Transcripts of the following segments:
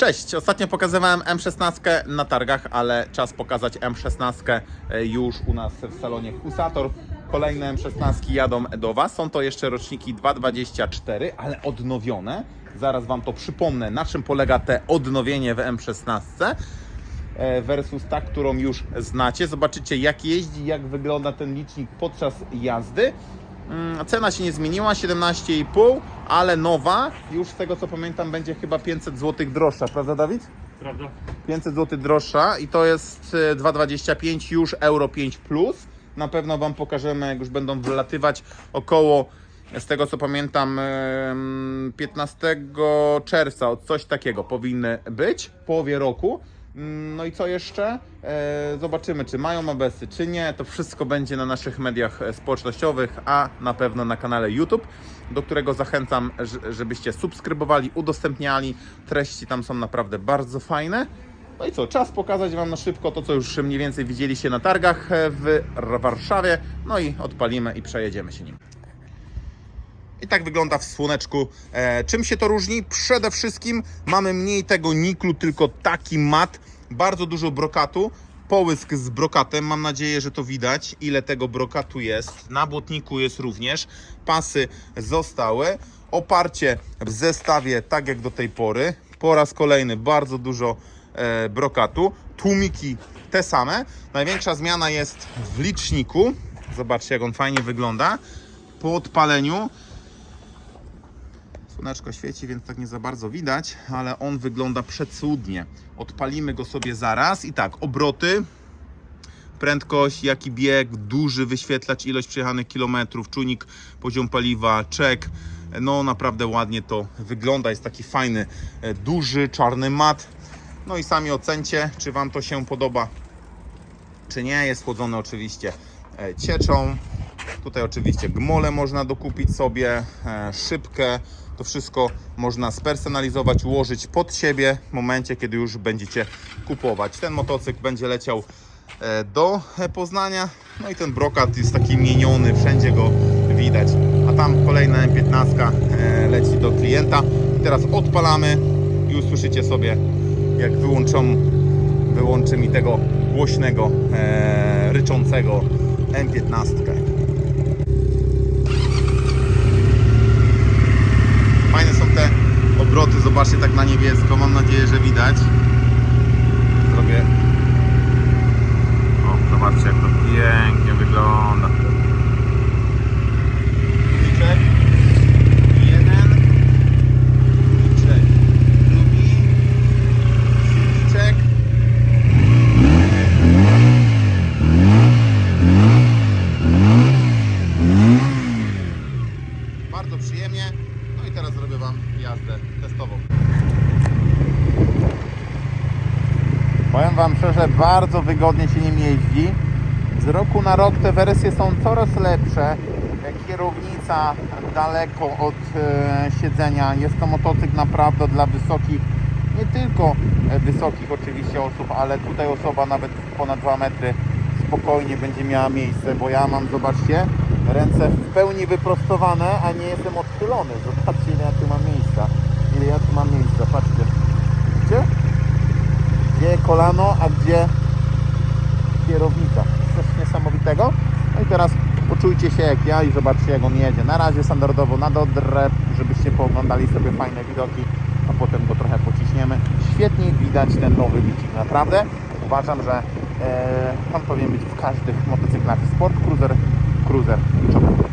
Cześć, ostatnio pokazywałem M16 na targach, ale czas pokazać M16 już u nas w salonie Husator. Kolejne M16 jadą do Was. Są to jeszcze roczniki 2.24, ale odnowione. Zaraz Wam to przypomnę, na czym polega te odnowienie w M16 e, versus ta, którą już znacie. Zobaczycie jak jeździ, jak wygląda ten licznik podczas jazdy. Mm, Cena się nie zmieniła, 17,5, ale nowa, już z tego co pamiętam, będzie chyba 500 zł droższa, prawda Dawid? Prawda? 500 zł droższa i to jest e, 2,25 już Euro 5 Plus. Na pewno Wam pokażemy, jak już będą wylatywać około, z tego co pamiętam, em, 15 czerwca, od coś takiego powinny być, w połowie roku. Mm, No i co jeszcze? E, Zobaczymy, czy mają ABS-y, czy nie. To wszystko będzie na naszych mediach e, społecznościowych, a na pewno na kanale YouTube, do którego zachęcam, żebyście subskrybowali, udostępniali. Treści tam są naprawdę bardzo fajne. No i co, czas pokazać Wam na szybko to, co już mniej więcej widzieliście na targach e, w Warszawie. No i odpalimy i przejedziemy się nim. I tak wygląda w słoneczku. E, czym się to różni? Przede wszystkim mamy mniej tego niklu, tylko taki mat, bardzo dużo brokatu. Połysk z brokatem, mam nadzieję, że to widać, ile tego brokatu jest. Na błotniku jest również. Pasy zostały. Oparcie w zestawie, tak jak do tej pory. Po raz kolejny bardzo dużo e, brokatu. Tłumiki te same. Największa zmiana jest w liczniku. Zobaczcie, jak on fajnie wygląda. Po odpaleniu Słoneczko świeci, więc tak nie za bardzo widać, ale on wygląda przecudnie. Odpalimy go sobie zaraz i tak, obroty, prędkość, jaki bieg, duży wyświetlacz, ilość przejechanych kilometrów, czujnik, poziom paliwa, czek. No naprawdę ładnie to wygląda, jest taki fajny, e, duży, czarny mat. No i sami ocencie, czy Wam to się podoba, czy nie. Jest chłodzony oczywiście e, cieczą. Tutaj oczywiście gmole można dokupić sobie, e, szybkę. To wszystko można spersonalizować, ułożyć pod siebie w momencie, kiedy już będziecie kupować. Ten motocykl będzie leciał e, do Poznania. No i ten brokat jest taki mieniony, wszędzie go widać. A tam kolejna M15 e, leci do klienta. I teraz odpalamy i usłyszycie sobie, jak wyłączą, wyłączy mi tego głośnego, ryczącego M15. Fajne są te obroty, zobaczcie tak na niebiesko, mam nadzieję, że widać. Zrobię... O, zobaczcie jak to pięknie wygląda. Guziczek. Jeden. Guziczek. Drugi. Guziczek. Bardzo przyjemnie. No i teraz zrobię Wam jazdę testową. Powiem Wam szczerze, bardzo wygodnie się nim jeździ. Z roku na rok te wersje są coraz lepsze. Kierownica daleko od e, siedzenia. Jest to motocykl naprawdę dla wysokich, nie tylko e, wysokich oczywiście osób, ale tutaj osoba nawet ponad 2 metry spokojnie będzie miała miejsce, bo ja mam, zobaczcie, ręce w pełni wyprostowane, a nie jestem odchylony. Zobaczcie ile ja tu mam miejsca. Ile ja tu mam miejsca, patrzcie. Widzicie? Gdzie kolano, a gdzie kierownica. Coś niesamowitego. No i teraz poczujcie się jak ja i zobaczcie jak on jedzie. Na razie standardowo na Dodre, żebyście pooglądali sobie fajne widoki, a potem go trochę pociśniemy. Świetnie widać ten nowy bicik, naprawdę. Uważam, że e, on powinien być w każdych motocyklach Sport Cruiser, Cruiser i Chopper.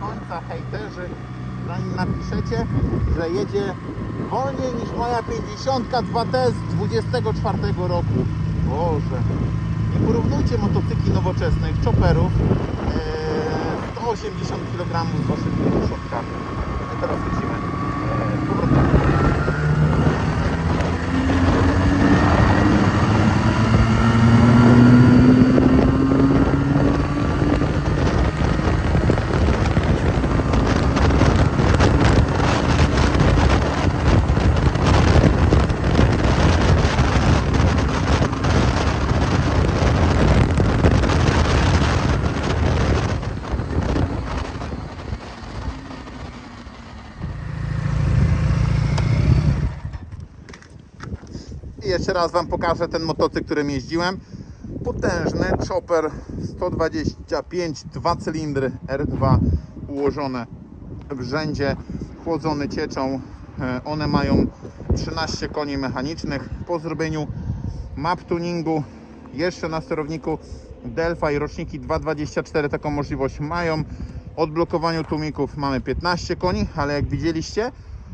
Końca hejterzy, zanim napiszecie, że jedzie wolniej niż moja 52T z 24 roku. Boże. Nie porównujcie motocykli nowoczesnych, chopperów, e, 180 kg z waszymi 50 A teraz jeszcze raz Wam pokażę ten motocykl, którym jeździłem. Potężny chopper 125, dwa cylindry R2 ułożone w rzędzie, chłodzony cieczą. E, One mają 13 koni mechanicznych. Po zrobieniu map tuningu jeszcze na sterowniku Delphi roczniki 2.24 taką możliwość mają. Odblokowaniu tłumików mamy 15 koni, ale jak widzieliście,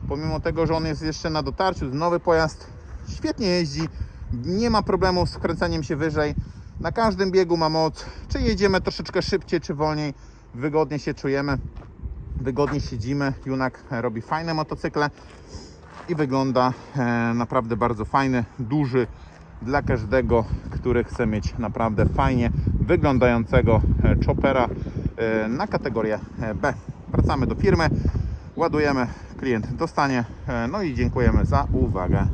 pomimo tego, że on jest jeszcze na dotarciu, nowy pojazd, świetnie jeździ, nie ma problemu z wkręcaniem się wyżej. Na każdym biegu ma moc, czy jedziemy troszeczkę szybciej, czy wolniej, wygodnie się czujemy, wygodnie siedzimy. Junak robi fajne motocykle i wygląda e, naprawdę bardzo fajny, duży dla każdego, który chce mieć naprawdę fajnie wyglądającego e, choppera e, na kategorię B. Wracamy do firmy, ładujemy, klient dostanie, no i dziękujemy za uwagę.